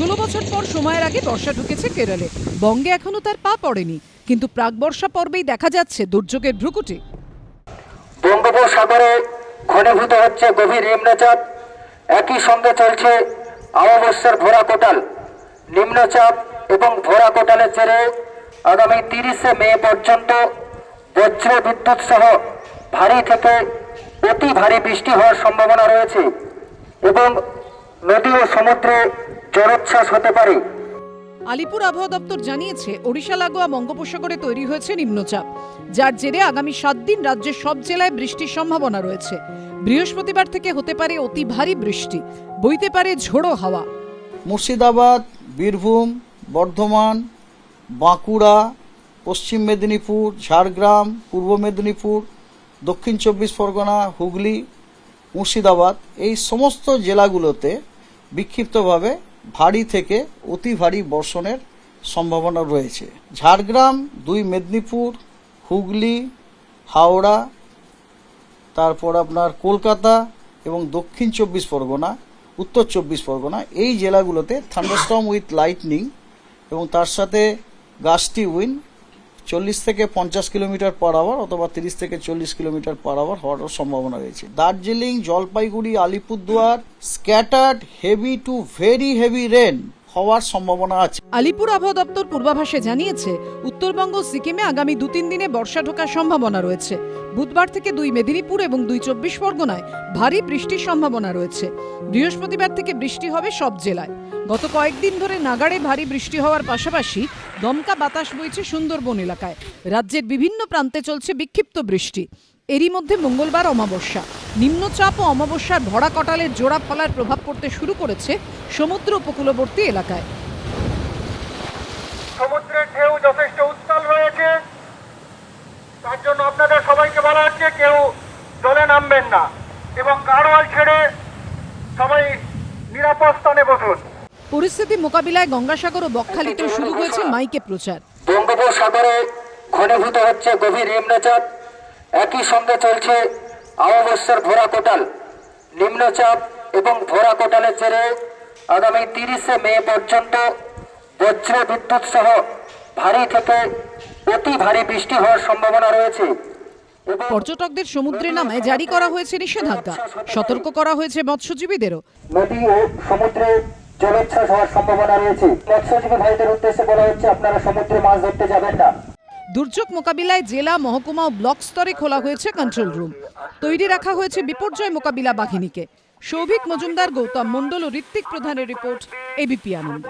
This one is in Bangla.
ষোলো বছর পর সময়ের আগে বর্ষা ঢুকেছে কেরলে। বঙ্গে এখনও তার পা পড়েনি, কিন্তু প্রাক বর্ষা পর্বেই দেখা যাচ্ছে দুর্যোগের ভ্রুকুটি। বঙ্গোপসাগরে ঘনীভূত হচ্ছে গভীর নিম্নচাপ। একই সঙ্গে চলছে অমাবস্যার ভোরা কোটাল। নিম্নচাপ এবং ভোরা কোটালের জেরে আগামী তিরিশে মে পর্যন্ত বজ্র বিদ্যুৎ সহ ভারী থেকে অতি ভারী বৃষ্টি হওয়ার সম্ভাবনা রয়েছে এবং নদী ও সমুদ্রে জলোচ্ছ্বাস হতে পারে। আলিপুর আবহাওয়া দপ্তর জানিয়েছে ওড়িশা লাগোয়া বঙ্গোপসাগরে তৈরি হয়েছে নিম্নচাপ যার জেরে আগামী সাত দিন রাজ্যের সব জেলায় বৃষ্টির সম্ভাবনা রয়েছে। বৃহস্পতিবার থেকে হতে পারে অতি ভারী বৃষ্টি বইতে পারে ঝোড়ো হাওয়া। মুর্শিদাবাদ বীরভূম বর্ধমান বাঁকুড়া পশ্চিম মেদিনীপুর ঝাড়গ্রাম পূর্ব মেদিনীপুর দক্ষিণ চব্বিশ পরগনা হুগলি মুর্শিদাবাদ, এই সমস্ত জেলাগুলোতে বিক্ষিপ্তভাবে ভারী থেকে অতি ভারী বর্ষণের সম্ভাবনা রয়েছে। ঝাড়গ্রাম, দুই মেদিনীপুর, হুগলি, হাওড়া, তারপর আপনার কলকাতা এবং দক্ষিণ চব্বিশ পরগনা, উত্তর চব্বিশ পরগনা, এই জেলাগুলোতে থান্ডারস্টর্ম উইথ লাইটনিং এবং তার সাথে গাস্টি উইন চল্লিশ থেকে পঞ্চাশ কিলোমিটার পার আওয়ার অথবা তিরিশ থেকে চল্লিশ কিলোমিটার পার আওয়ার হওয়ার সম্ভাবনা রয়েছে। Darjeeling, Jalpaiguri, Alipurduar scattered heavy to very heavy rain হওয়ার সম্ভাবনা আছে। আলিপুর আবহাওয়া দপ্তর পূর্বাভাসে জানিয়েছে, উত্তরবঙ্গ সিকিমে আগামী দু তিন দিনে বর্ষা ঢোকার সম্ভাবনা রয়েছে। বুধবার থেকে দুই মেদিনীপুর এবং দুই চব্বিশ পরগনায় ভারী বৃষ্টির সম্ভাবনা রয়েছে। বৃহস্পতিবার থেকে বৃষ্টি হবে সব জেলায়। গত কয়েকদিন ধরে নাগাড়ে ভারী বৃষ্টি হওয়ার পাশাপাশি দমকা বাতাস বইছে সুন্দরবন এলাকায়। রাজ্যের বিভিন্ন প্রান্তে চলছে বিক্ষিপ্ত বৃষ্টি। এরই মধ্যে মঙ্গলবার অমাবস্যা। নিম্নচাপ ও অমাবস্যার ভরা কটালের জোড়া ফলার প্রভাব পড়তে শুরু করেছে সমুদ্র উপকূলবর্তী এলাকায়। সমুদ্রের ঢেউ যথেষ্ট উত্তাল রয়েছে তার জন্য আপনাদের সবাইকে বলা হচ্ছে কেউ জলে নামবেন না এবং গাড়োয়াল ছেড়ে সবাই নিরাপদ স্থানে বসুন। পরিস্থিতি মোকাবিলায় গঙ্গাসাগর ও বকখালিতেও শুরু হয়েছে মাইকে প্রচার। বঙ্গোপসাগরে ঘনীভূত হচ্ছে গভীর নিম্নচাপ একই সঙ্গে চলছে অমাবস্যার ভোরা কোটাল। নিম্নচাপ এবং ভোরা কোটালের জেরে আগামী তিরিশে মে পর্যন্ত বজ্র বিদ্যুৎ সহ ভারী থেকে অতি ভারী বৃষ্টি হওয়ার সম্ভাবনা রয়েছে। এবং পর্যটকদের সমুদ্রে নামায় জারি করা হয়েছে নিষেধাজ্ঞা। সতর্ক করা হয়েছে মৎস্যজীবীদেরও। নদী ও সমুদ্রে জলোচ্ছ্বাস হওয়ার সম্ভাবনা রয়েছে। মৎস্যজীবী ভাইদের উদ্দেশ্যে বলা হচ্ছে আপনারা সমুদ্রে মাছ ধরতে যাবেন না। দুর্যোগ মোকাবিলায় জেলা, মহকুমা ও ব্লক স্তরে খোলা হয়েছে কন্ট্রোল রুম তৈরি রাখা হয়েছে বিপর্যয় মোকাবিলা বাহিনীকে। সৌভিক মজুমদার, গৌতম মণ্ডল ও ঋত্বিক প্রধানের রিপোর্ট এবিপি আনন্দ।